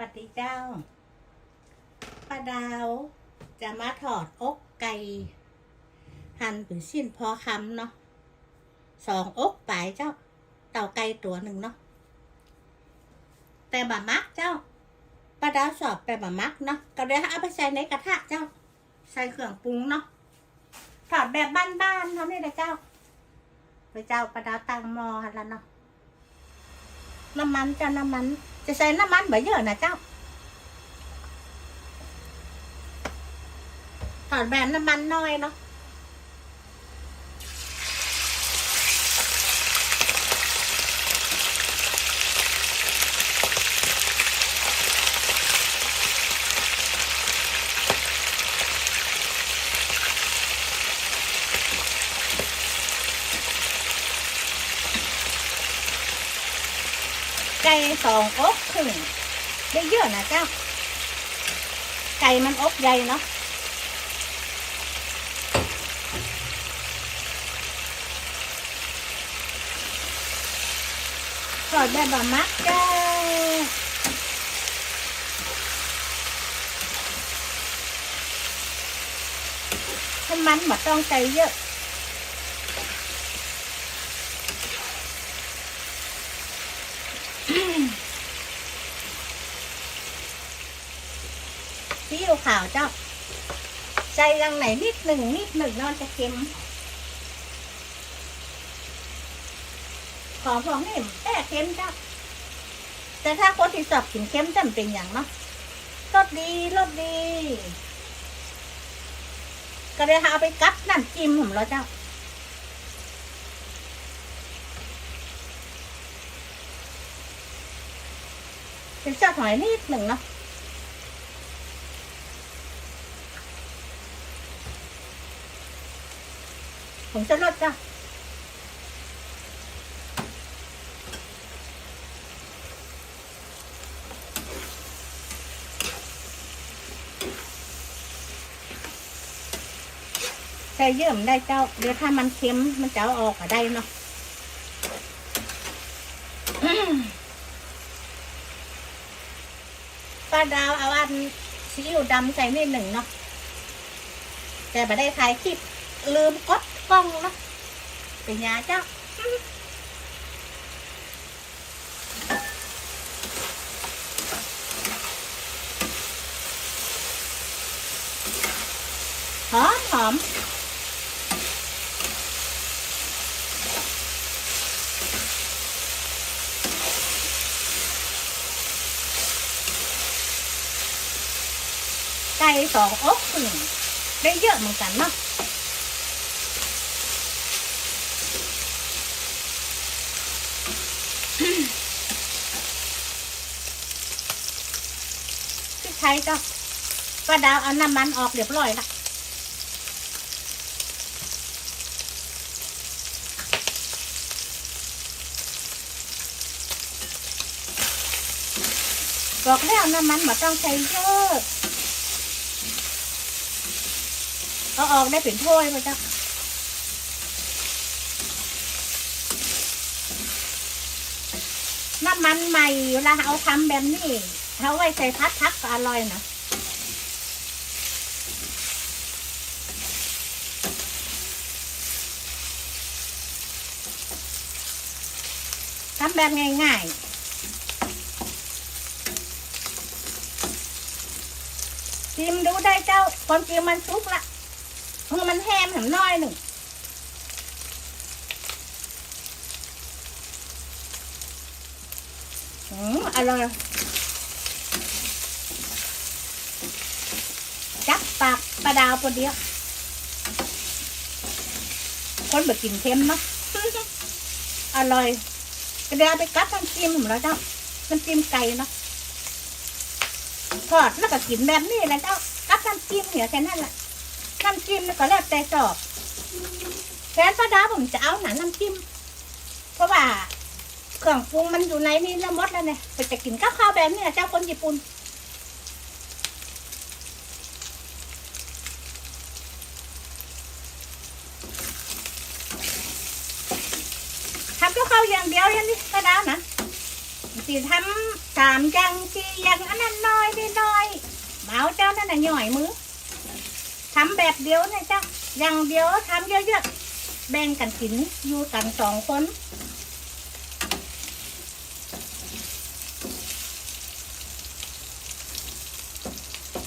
สวัสดีเจ้าป้าดาวจะมาถอดอกไก่หั่นเป็นชิ้นพอคำเนาะสองอกปลายเจ้า เต่าไก่ตัวหนึ่งเนาะแต่บะมักเจ้าป้าดาวสอบแต่บะมักเนาะก็เลยเอาไปใส่ในกระทะเจ้า ใส่เครื่องปรุงเนาะถอดแบบบ้านๆเท่านี้เลยเจ้า ไปเจ้าป้าดาวตังมอหันล้วเนาะ น้ำมันจ้าน้ำมัน จะใส่น้ำมันแบบเยอะนะเจ้าถอดแบบน้ำมันน้อยเนาะ ไก่สองอกครึ่งได้เยอะนะเจ้า ไก่มันอกใหญ่เนาะถอดแบบบะมักเจ้าน้ำมันมาต้องใจเยอะ ซีอิ๊วขาวเจ้าใจยังไหนนิดหนึ่งนิดหนึ่งนอนจะเค็มของพวกนี้แต่เค็มเจ้า แต่ถ้าคนที่ชอบกินเค็มจำเป็นอย่างเนาะรสดีรสดี ก็เลยเอาไปกับน้ำจิ้มผมแล้วเจ้า เป็นเจ้าหอยนิดหนึ่งเนาะผมจะลดจ้ะใส่เยื่อมได้เจ้า เดี๋ยวถ้ามันเค็มมันจะเอาออกมาได้เนาะ ป้าดาวเอาอันซีอิ๊วดำใส่นิดหนึ่งเนาะแต่ไม่ได้ถ่ายคลิปลืมกดกล้องเนาะเป็นยาเจ้าหอมหอม ไก่สองอกหนึ่งได้เยอะเหมือนกันเนาะพริกไทยก็ป้าดาวเอาน้ำมันออกเรียบร้อยละบอกแล้วน้ำมันมาต้องใช้เยอะ เอาออกได้เป็นถ้วยมาจ้ะน้ำมันใหม่เวลาเอาทำแบบนี้เขาไว้ใส่พัดพักก็อร่อยนะทำแบบง่ายๆชิมดูได้เจ้าความจริงมันสุกละ เพราะมันแห้มหน่น้อยหนึ่งอืมอร่อยจับปากปลาดาวคนเดียว คนแบบกินเค็มเนาะอร่อยกระเดียวไปกัดน้ำจิ้มผมแล้วเจ้าน้ำจิ้มไก่เนาะทอดแล้วก็กินแบบนี้แหละเจ้ากัดน้ำจิ้มเนี่ยแค่นั้นแหละ น้ำจิ้มก็แล้วแต่ชอบแฟนปลาดาผมจะเอาหนังน้ำจิ้ม เพราะว่าเครื่องปรุงมันอยู่ในนี่แล้วหมดแล้วเนี่ยไปจะกินข้าวข้าวแบบนี้นะเจ้าคนญี่ปุ่นทำข้าวข้าวอย่างเดียวอย่างนี้ก็ได้นะสีทำสามจังสีอย่างอันนั้นน้อยนิดน้อยเมาเจ้านั่นน่ะหน่อยมือ ทำแบบเดียวนะเจ้าอย่างเดียวทำเยอะๆแบ่งกันกินอยู่กันสองคน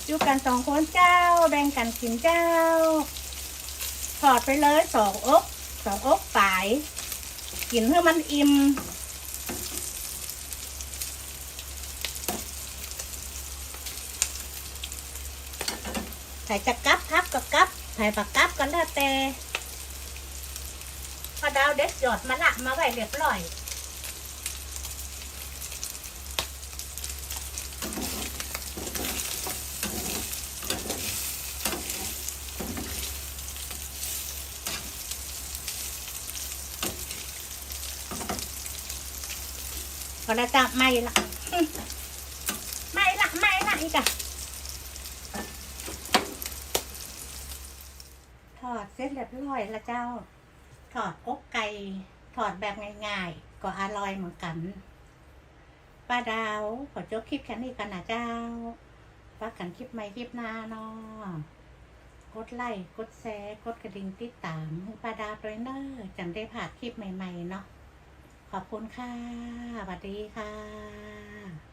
อยู่กันสองคนเจ้า แบ่งกันกินเจ้าถอดไปเลยสองอกสองอกฝาย กินเพื่อมันอิ่ม ใส่จะกับพับกับกับใส่ปากกับก็แล้วแต่พอดาวเด็ดหยอดมาละมาไว้เรียบร้อยพอแล้วจ้ะไม่ละไม่ละไม่ละอีกอะ อดเสร็จเรียบร้อยแล้วเจ้า ถอดอกไก่ถอดแบบง่ายๆ ก็อร่อยเหมือนกันป้าดาวขอจบคลิปแค่นี้กันนะเจ้าว่ากันคลิปใหม่คลิปหน้าเนาะกดไลค์กดแชร์กดกระดิ่งติดตามป้าดาวด้วยเนอะจังได้ผ่านคลิปใหม่ ๆ เนาะขอบคุณค่ะสวัสดีค่ะ